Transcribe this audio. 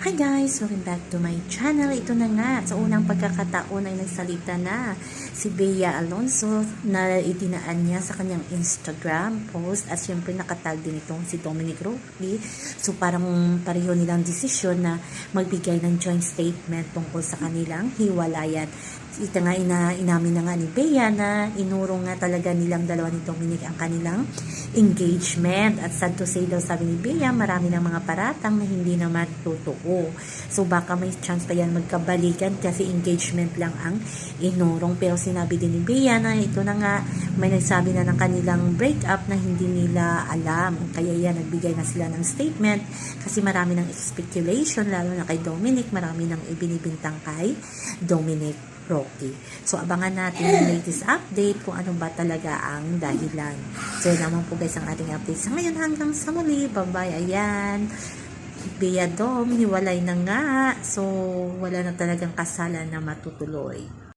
Hi guys! Welcome back to my channel. Ito na nga, sa unang pagkakataon ay nagsalita na si Bea Alonso na itinaan niya sa kanyang Instagram post at syempre nakatag din itong si Dominic Roque. So parang pareho nilang desisyon na magbigay ng joint statement tungkol sa kanilang hiwalayan. Ito nga ina, inamin na nga ni Bea na inurong nga talaga nilang dalawa ni Dominic ang kanilang engagement. At sad to say daw sabi ni Bea, marami ng mga paratang na hindi naman totoo. So baka may chance pa yan magkabalikan kasi engagement lang ang inurong. Pero sinabi din ni Bea na ito na nga may nagsabi na ng kanilang breakup na hindi nila alam. Kaya yan nagbigay na sila ng statement kasi marami ng speculation lalo na kay Dominic, marami ng ibinibintang kay Dominic Rocky. So, abangan natin yung latest update kung ano ba talaga ang dahilan. So, yun naman po guys ang ating update sa ngayon hanggang sa muli. Bye-bye. Ayan. Bea Dom, hiwalay na nga. So, wala na talagang kasalan na matutuloy.